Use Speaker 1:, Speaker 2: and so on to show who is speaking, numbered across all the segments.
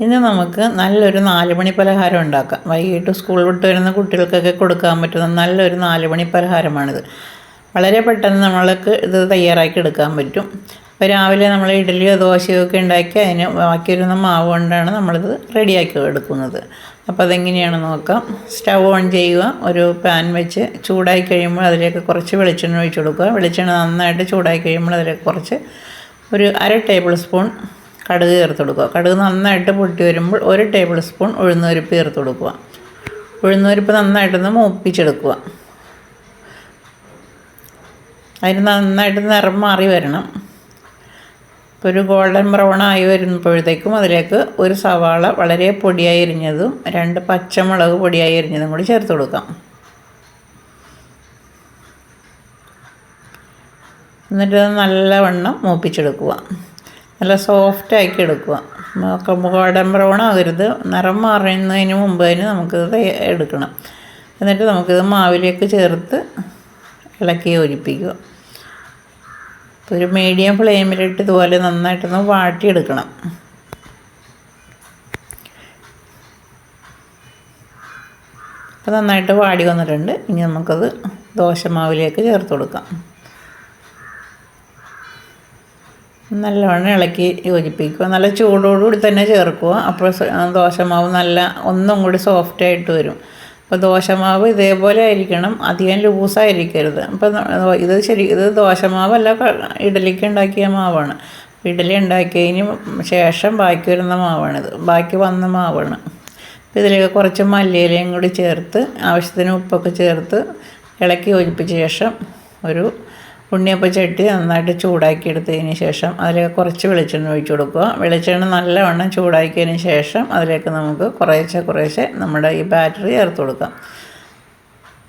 Speaker 1: ഇന്ന് നമുക്ക് നല്ലൊരു നാലുമണി പലഹാരം ഉണ്ടാക്കാം. വൈകിട്ട് സ്കൂൾ വിട്ട് വരുന്ന കുട്ടികൾക്കൊക്കെ കൊടുക്കാൻ പറ്റുന്ന നല്ലൊരു നാലുമണി പലഹാരമാണിത്. വളരെ പെട്ടെന്ന് നമ്മൾക്ക് ഇത് തയ്യാറാക്കി എടുക്കാൻ പറ്റും. അപ്പോൾ രാവിലെ നമ്മൾ ഇഡലിയോ ദോശയോ ഒക്കെ ഉണ്ടാക്കി അതിന് ബാക്കി വരുന്ന മാവ് കൊണ്ടാണ് നമ്മളിത് റെഡിയാക്കി എടുക്കുന്നത്. അപ്പോൾ അതെങ്ങനെയാണ് നോക്കാം. സ്റ്റവ് ഓൺ ചെയ്യുക. ഒരു പാൻ വെച്ച് ചൂടായി കഴിയുമ്പോൾ അതിലേക്ക് കുറച്ച് വെളിച്ചെണ്ണ ഒഴിച്ച് കൊടുക്കുക. വെളിച്ചെണ്ണ നന്നായിട്ട് ചൂടായി കഴിയുമ്പോൾ അതിലേക്ക് കുറച്ച് ഒരു അര ടേബിൾ സ്പൂൺ കടുക് ചേർത്ത് കൊടുക്കുക. കടുക് നന്നായിട്ട് പൊട്ടി വരുമ്പോൾ ഒരു ടേബിൾ സ്പൂൺ ഉഴുന്നുപരിപ്പ് ചേർത്ത് കൊടുക്കുക. ഉഴുന്നുപരിപ്പ് നന്നായിട്ടൊന്ന് മൂപ്പിച്ചെടുക്കുക. അതിന് നന്നായിട്ട് നിറം മാറി വരണം. ഇപ്പോൾ ഒരു ഗോൾഡൻ ബ്രൗൺ ആയി വരുമ്പോഴത്തേക്കും അതിലേക്ക് ഒരു സവാള വളരെ പൊടിയായി എരിഞ്ഞതും രണ്ട് പച്ചമുളക് പൊടിയായി എരിഞ്ഞതും കൂടി ചേർത്ത് കൊടുക്കാം. എന്നിട്ട് നല്ലവണ്ണം മൂപ്പിച്ചെടുക്കുക. നല്ല സോഫ്റ്റ് ആക്കി എടുക്കുക. ഗോൾഡൻ ബ്രൗൺ ആകരുത് നിറം മാറുന്നതിന് മുമ്പ് തന്നെ നമുക്കിത് എടുക്കണം. എന്നിട്ട് നമുക്കിത് മാവിലേക്ക് ചേർത്ത് ഇളക്കി യോജിപ്പിക്കുക. ഒരു മീഡിയം ഫ്ലെയിമിലിട്ട് ഇതുപോലെ നന്നായിട്ടൊന്ന് വാട്ടിയെടുക്കണം. അപ്പോൾ നന്നായിട്ട് വാടി വന്നിട്ടുണ്ട്. ഇനി നമുക്കത് ദോശമാവിലേക്ക് ചേർത്ത് കൊടുക്കാം. നല്ലവണ്ണം ഇളക്കി യോജിപ്പിക്കുക. നല്ല ചൂടോടുകൂടി തന്നെ ചേർക്കുക. അപ്പോൾ ദോശമാവ് നല്ല ഒന്നും കൂടി സോഫ്റ്റ് ആയിട്ട് വരും. അപ്പോൾ ദോശമാവ് ഇതേപോലെ ആയിരിക്കണം. അധികം ലൂസായിരിക്കരുത് അപ്പോൾ ഇത് ശരി ഇത് ദോശമാവല്ല ഇഡലിക്ക് ഉണ്ടാക്കിയ മാവാണ്. ഇഡലി ഉണ്ടാക്കിയതിന് ശേഷം ബാക്കി വരുന്ന മാവാണിത്. ബാക്കി വന്ന മാവാണ്. അപ്പോൾ ഇതിലേക്ക് കുറച്ച് മല്ലിയിലയും കൂടി ചേർത്ത് ആവശ്യത്തിന് ഉപ്പൊക്കെ ചേർത്ത് ഇളക്കി യോജിപ്പിച്ച ശേഷം ഒരു ഉണ്ണിയപ്പം ചട്ടി നന്നായിട്ട് ചൂടാക്കി എടുത്തതിന് ശേഷം അതിലേക്ക് കുറച്ച് വെളിച്ചെണ്ണ ഒഴിച്ചു കൊടുക്കുക. വെളിച്ചെണ്ണ നല്ലവണ്ണം ചൂടാക്കിയതിന് ശേഷം അതിലേക്ക് നമുക്ക് കുറേശ്ശെ കുറേശ്ശെ നമ്മുടെ ഈ ബാറ്ററി ചേർത്ത് കൊടുക്കാം.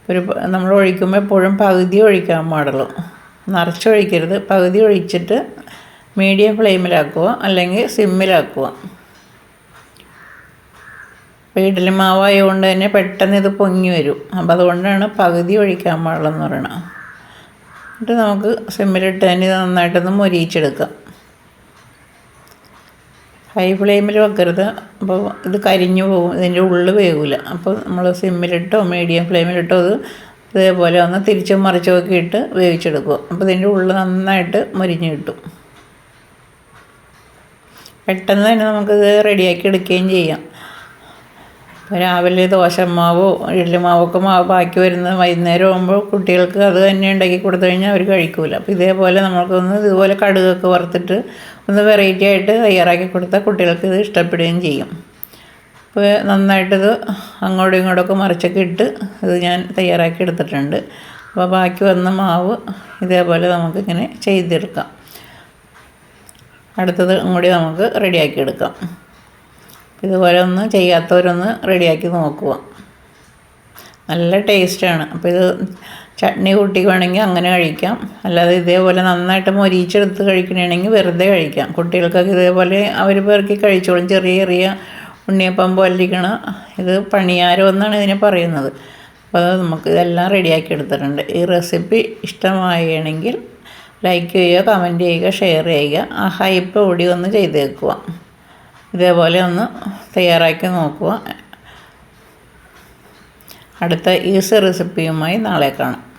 Speaker 1: ഒരു നമ്മൾ ഒഴിക്കുമ്പോൾ എപ്പോഴും പകുതി ഒഴിക്കാൻ പാടുള്ളൂ. നിറച്ചൊഴിക്കരുത്. പകുതി ഒഴിച്ചിട്ട് മീഡിയം ഫ്ലെയിമിലാക്കുക അല്ലെങ്കിൽ സിമ്മിലാക്കുക. അപ്പോൾ ഇഡലി മാവായതുകൊണ്ട് തന്നെ പെട്ടെന്ന് ഇത് പൊങ്ങി വരും. അപ്പോൾ അതുകൊണ്ടാണ് പകുതി ഒഴിക്കാൻ പാടുള്ളൂ എന്ന് പറയുന്നത് എന്നിട്ട് നമുക്ക് സിമ്മിലിട്ട് തന്നെ ഇത് നന്നായിട്ടൊന്ന് മൊരിയിച്ചെടുക്കാം. ഹൈ ഫ്ലെയിമിൽ വെക്കരുത്. അപ്പോൾ ഇത് കരിഞ്ഞു പോകും. ഇതിന്റെ ഉള്ളിൽ വേവില്ല അപ്പോൾ നമ്മൾ സിമ്മിലിട്ടോ മീഡിയം ഫ്ലെയിമിലിട്ടോ അത് ഇതേപോലെ ഒന്ന് തിരിച്ചും മറിച്ചും ഒക്കെ ഇട്ട് വേവിച്ചെടുക്കുക അപ്പോൾ ഇതിന്റെ ഉള്ളിൽ നന്നായിട്ട് മൊരിഞ്ഞ് കിട്ടും. പെട്ടെന്ന് തന്നെ നമുക്കിത് റെഡിയാക്കി എടുക്കുകയും ചെയ്യാം. രാവിലെ ദോശമാവോ ഇഡ്ഡലിമാവൊക്കെ മാവ് ബാക്കി വരുന്നത് വൈകുന്നേരം ആകുമ്പോൾ കുട്ടികൾക്ക് അത് തന്നെ ഉണ്ടാക്കി കൊടുത്തു കഴിഞ്ഞാൽ അവർ കഴിക്കില്ല അപ്പോൾ ഇതേപോലെ നമുക്കൊന്ന് ഇതുപോലെ കടുകൊക്കെ വറുത്തിട്ട് ഒന്ന് വെറൈറ്റി ആയിട്ട് തയ്യാറാക്കി കൊടുത്താൽ കുട്ടികൾക്ക് ഇത് ഇഷ്ടപ്പെടുകയും ചെയ്യും. അപ്പോൾ നന്നായിട്ടിത് അങ്ങോട്ടും ഇങ്ങോട്ടൊക്കെ മറിച്ചൊക്കെ ഇട്ട് ഇത് ഞാൻ തയ്യാറാക്കി എടുത്തിട്ടുണ്ട്. അപ്പോൾ ബാക്കി വന്ന മാവ് ഇതേപോലെ നമുക്കിങ്ങനെ ചെയ്തെടുക്കാം. അടുത്തത് കൂടി നമുക്ക് റെഡിയാക്കി എടുക്കാം. ഇതുപോലെ ഒന്ന് ചെയ്യാത്തവരൊന്ന് റെഡിയാക്കി നോക്കുക നല്ല ടേസ്റ്റാണ്. അപ്പോൾ ഇത് ചട്നി കൂട്ടി വേണമെങ്കിൽ അങ്ങനെ കഴിക്കാം. അല്ലാതെ ഇതേപോലെ നന്നായിട്ട് മൊരിച്ചെടുത്ത് കഴിക്കണമെങ്കിൽ വെറുതെ കഴിക്കാം. കുട്ടികൾക്കൊക്കെ ഇതേപോലെ അവർ പേർക്ക് കഴിച്ചോളും. ചെറിയ ചെറിയ ഉണ്ണിയപ്പം പോലിരിക്കണ ഇത് പണിയാരം എന്നാണ് ഇതിനെ പറയുന്നത്. അപ്പോൾ നമുക്ക് ഇതെല്ലാം റെഡിയാക്കി എടുത്തിട്ടുണ്ട്. ഈ റെസിപ്പി ഇഷ്ടമായണെങ്കിൽ ലൈക്ക് ചെയ്യുക കമന്റ് ചെയ്യുക ഷെയർ ചെയ്യുക. ആ ഹൈപ്പ് ഓടി ഒന്ന് ചെയ്തേക്കുക ഇതേപോലെ ഒന്ന് തയ്യാറാക്കി നോക്കുക. അടുത്ത ഈസി റെസിപ്പിയുമായി നാളെ കാണാം.